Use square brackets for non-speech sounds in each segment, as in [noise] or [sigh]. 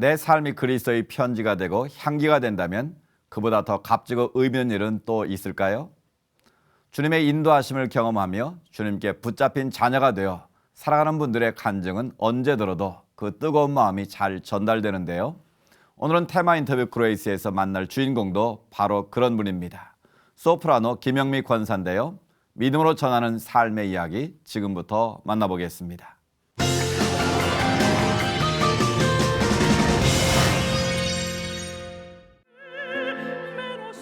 내 삶이 그리스도의 편지가 되고 향기가 된다면 그보다 더 값지고 의미 있는 일은 또 있을까요? 주님의 인도하심을 경험하며 주님께 붙잡힌 자녀가 되어 살아가는 분들의 간증은 언제 들어도 그 뜨거운 마음이 잘 전달되는데요. 오늘은 테마 인터뷰 그레이스에서 만날 주인공도 바로 그런 분입니다. 소프라노 김영미 권사인데요. 믿음으로 전하는 삶의 이야기 지금부터 만나보겠습니다.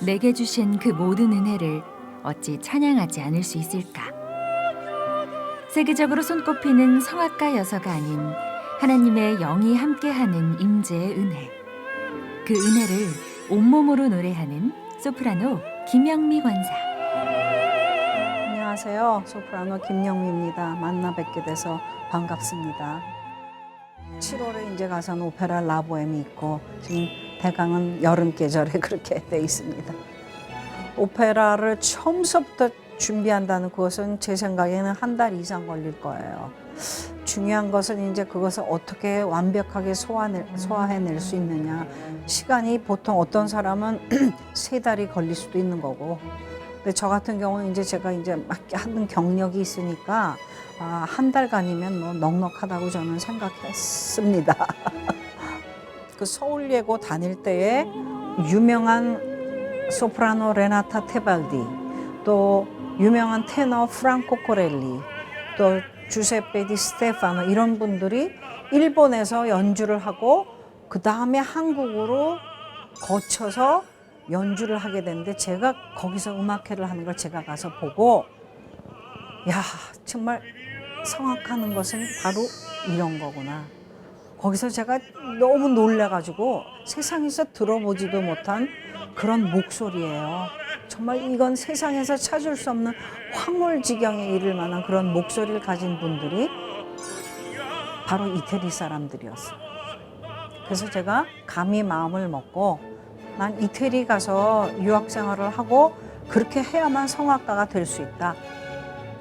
내게 주신 그 모든 은혜를 어찌 찬양하지 않을 수 있을까? 세계적으로 손꼽히는 성악가 여서가 아닌 하나님의 영이 함께하는 임재의 은혜. 그 은혜를 온몸으로 노래하는 소프라노 김영미 권사. 안녕하세요. 소프라노 김영미입니다. 만나 뵙게 돼서 반갑습니다. 7월에 이제 가서는 오페라 라보엠이 있고 지금 대강은 여름 계절에 [laughs] 그렇게 돼 있습니다. 오페라를 처음부터 준비한다는 그것은 제 생각에는 한 달 이상 걸릴 거예요. 중요한 것은 이제 그것을 어떻게 완벽하게 소화해, 소화해낼 수 있느냐. 시간이 보통 어떤 사람은 [clears throat] 세 달이 걸릴 수도 있는 거고 근데 저 같은 경우는 이제 제가 이제 막 하는 경력이 있으니까 아, 한 달간이면 뭐 넉넉하다고 저는 생각했습니다. [laughs] 그 서울 예고 다닐 때에 유명한 소프라노 레나타 테발디 또 유명한 테너 프랑코 코렐리 또 주세페 디 스테파노 이런 분들이 일본에서 연주를 하고 그 다음에 한국으로 거쳐서 연주를 하게 됐는데 제가 거기서 음악회를 하는 걸 제가 가서 보고 야 정말 성악하는 것은 바로 이런 거구나. 거기서 제가 너무 놀래가지고 세상에서 들어보지도 못한 그런 목소리예요. 정말 이건 세상에서 찾을 수 없는 황홀지경에 이를 만한 그런 목소리를 가진 분들이 바로 이태리 사람들이었어요. 그래서 제가 감히 마음을 먹고 난 이태리 가서 유학 생활을 하고 그렇게 해야만 성악가가 될 수 있다.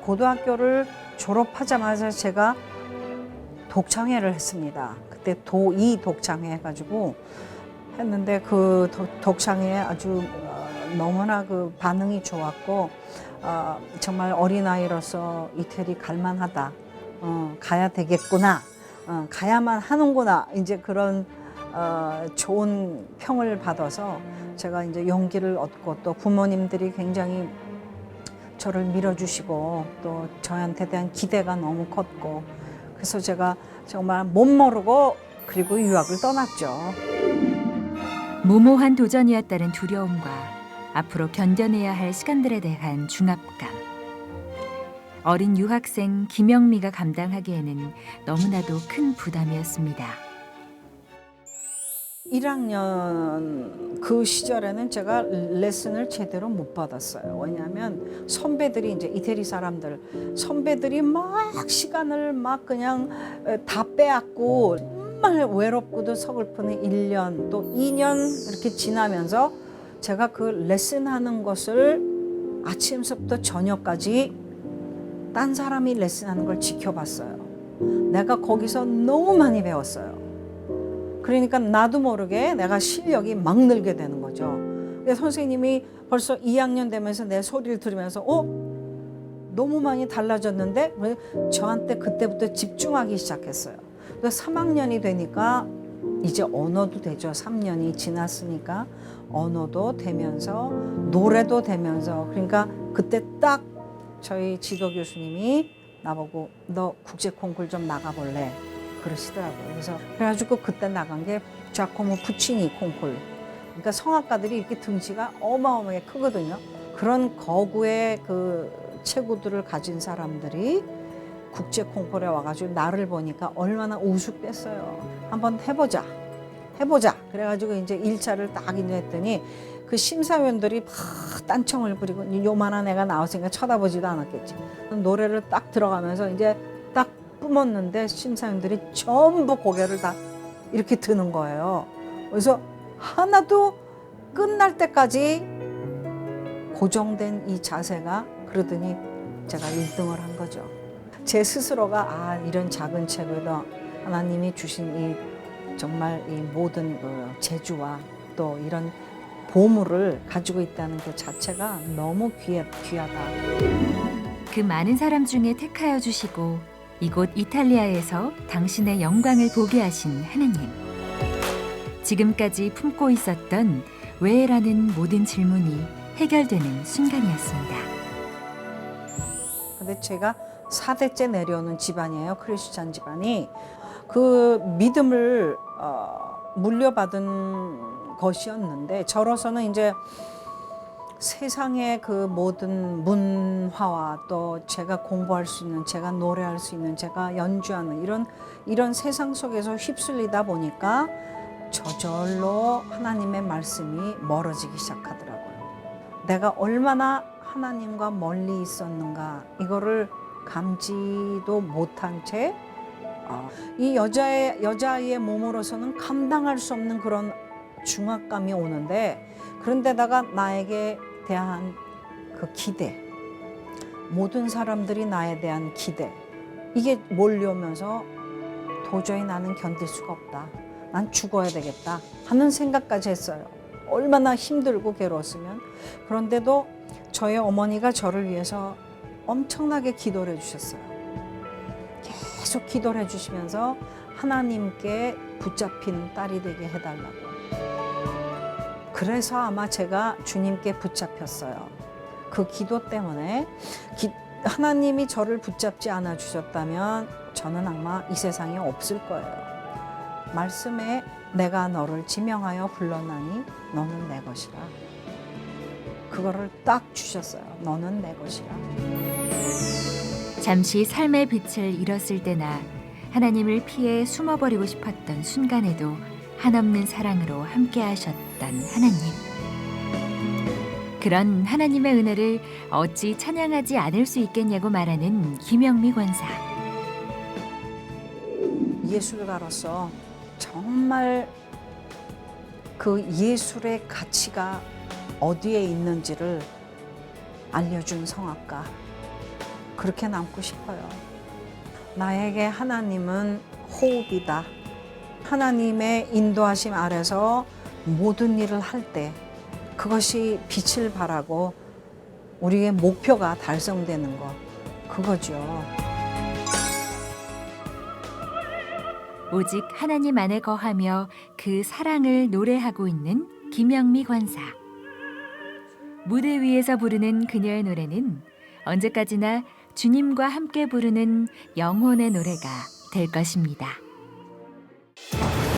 고등학교를 졸업하자마자 제가 독창회를 했습니다. 그때 도이 독창회 해가지고 했는데 그 독- 독창회에 아주 어, 너무나 그 반응이 좋았고 어, 정말 어린아이로서 이태리 갈만하다. 어, 가야 되겠구나. 어, 가야만 하는구나. 이제 그런 어, 좋은 평을 받아서 제가 이제 용기를 얻고 또 부모님들이 굉장히 저를 밀어주시고 또 저한테 대한 기대가 너무 컸고 그래서 제가 정말 못 모르고 그리고 유학을 떠났죠. 무모한 도전이었다는 두려움과 앞으로 견뎌내야 할 시간들에 대한 중압감. 어린 유학생 김영미가 감당하기에는 너무나도 큰 부담이었습니다. 1학년 그 시절에는 제가 레슨을 제대로 못 받았어요. 왜냐하면 선배들이 이제 이태리 사람들 선배들이 막 시간을 막 그냥 에, 다 빼앗고 정말 외롭고도 서글픈 1년 또 2년 이렇게 지나면서 제가 그 레슨하는 것을 아침서부터 저녁까지 딴 사람이 레슨하는 걸 지켜봤어요. 내가 거기서 너무 많이 배웠어요. 그러니까 나도 모르게 내가 실력이 막 늘게 되는 거죠. 선생님이 벌써 2학년 되면서 내 소리를 들으면서 어? 너무 많이 달라졌는데 왜 저한테 그때부터 집중하기 시작했어요. 그래서 3학년이 되니까 이제 언어도 되죠. 3년이 지났으니까 언어도 되면서 노래도 되면서 그러니까 그때 딱 저희 지도 교수님이 나보고 너 국제 콩쿨 좀 나가볼래? 그러시더라고요. 그래서 그래가지고 그때 나간 게 자코모 푸치니 콩쿨. 그러니까 성악가들이 이렇게 등치가 어마어마하게 크거든요. 그런 거구의 그 체구들을 가진 사람들이 국제 콩쿨에 와가지고 나를 보니까 얼마나 우습겠어요. 한번 해보자. 해보자. 그래가지고 이제 1차를 딱 이제 했더니 그 심사위원들이 막 딴청을 부리고 요만한 애가 나왔으니까 쳐다보지도 않았겠지. 노래를 딱 들어가면서 이제 딱 뿜었는데 심사위원들이 전부 고개를 다 이렇게 드는 거예요. 그래서 하나도 끝날 때까지 고정된 이 자세가 그러더니 제가 1등을 한 거죠. 제 스스로가 아 이런 작은 책에도 하나님이 주신 이 정말 이 모든 그 재주와 또 이런 보물을 가지고 있다는 그 자체가 너무 귀하, 귀하다. 그 많은 사람 중에 택하여 주시고 이곳 이탈리아에서 당신의 영광을 보게 하신 하나님. 지금까지 품고 있었던 왜라는 모든 질문이 해결되는 순간이었습니다. 근데 제가 사대째 내려오는 집안이에요. 크리스찬 집안이. 그 믿음을 어, 물려받은 것이었는데 저로서는 이제 세상의 그 모든 문화와 또 제가 공부할 수 있는 제가 노래할 수 있는 제가 연주하는 이런 이런 세상 속에서 휩쓸리다 보니까 저절로 하나님의 말씀이 멀어지기 시작하더라고요. 내가 얼마나 하나님과 멀리 있었는가 이거를 감지도 못한 채 어, 이 여자의 여자아이의 몸으로서는 감당할 수 없는 그런 중압감이 오는데 그런데다가 나에게 대한 그 기대 모든 사람들이 나에 대한 기대 이게 몰려오면서 도저히 나는 견딜 수가 없다. 난 죽어야 되겠다 하는 생각까지 했어요. 얼마나 힘들고 괴로웠으면 그런데도 저희 어머니가 저를 위해서 엄청나게 기도를 해주셨어요. 계속 기도를 해주시면서 하나님께 붙잡힌 딸이 되게 해달라고. 그래서 아마 제가 주님께 붙잡혔어요. 그 기도 때문에 기- 하나님이 저를 붙잡지 않아 주셨다면 저는 아마 이 세상에 없을 거예요. 말씀에 내가 너를 지명하여 불러나니 너는 내 것이라. 그거를 딱 주셨어요. 너는 내 것이라. 잠시 삶의 빛을 잃었을 때나 하나님을 피해 숨어버리고 싶었던 순간에도 한없는 사랑으로 함께 하셨던 하나님. 그런 하나님의 은혜를 어찌 찬양하지 않을 수 있겠냐고 말하는 김영미 권사. 예술가로서 정말 그 예술의 가치가 어디에 있는지를 알려준 성악가. 그렇게 남고 싶어요. 나에게 하나님은 호흡이다. 하나님의 인도하심 아래서 모든 일을 할 때 그것이 빛을 발하고 우리의 목표가 달성되는 것. 그거죠. 오직 하나님 안에 거하며 그 사랑을 노래하고 있는 김영미 권사. 무대 위에서 부르는 그녀의 노래는 언제까지나 주님과 함께 부르는 영혼의 노래가 될 것입니다.